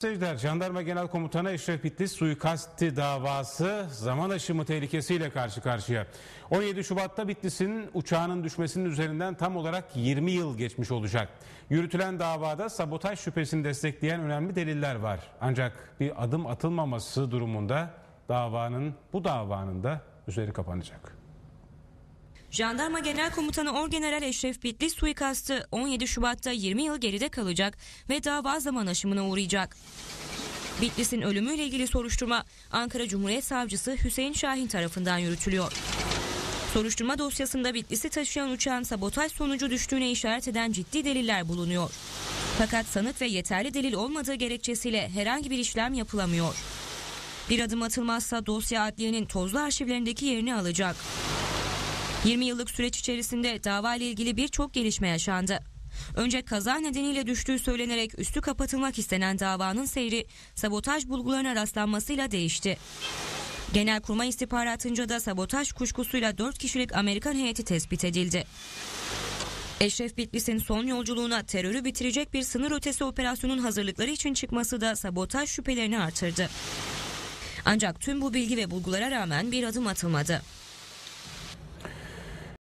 Seyirciler, Jandarma Genel Komutanı Eşref Bitlis suikasti davası zaman aşımı tehlikesiyle karşı karşıya. 17 Şubat'ta Bitlis'in uçağının düşmesinin üzerinden tam olarak 20 yıl geçmiş olacak. Yürütülen davada sabotaj şüphesini destekleyen önemli deliller var. Ancak bir adım atılmaması durumunda davanın bu davanın da üzeri kapanacak. Jandarma Genel Komutanı Orgeneral Eşref Bitlis suikastı 17 Şubat'ta 20 yıl geride kalacak ve dava zaman aşımına uğrayacak. Bitlis'in ölümüyle ilgili soruşturma Ankara Cumhuriyet Savcısı Hüseyin Şahin tarafından yürütülüyor. Soruşturma dosyasında Bitlis'i taşıyan uçağın sabotaj sonucu düştüğüne işaret eden ciddi deliller bulunuyor. Fakat sanık ve yeterli delil olmadığı gerekçesiyle herhangi bir işlem yapılamıyor. Bir adım atılmazsa dosya adliyenin tozlu arşivlerindeki yerini alacak. 20 yıllık süreç içerisinde dava ile ilgili birçok gelişme yaşandı. Önce kaza nedeniyle düştüğü söylenerek üstü kapatılmak istenen davanın seyri sabotaj bulgularına rastlanmasıyla değişti. Genelkurmay istihbaratınca da sabotaj kuşkusuyla 4 kişilik Amerikan heyeti tespit edildi. Eşref Bitlis'in son yolculuğuna terörü bitirecek bir sınır ötesi operasyonun hazırlıkları için çıkması da sabotaj şüphelerini artırdı. Ancak tüm bu bilgi ve bulgulara rağmen bir adım atılmadı.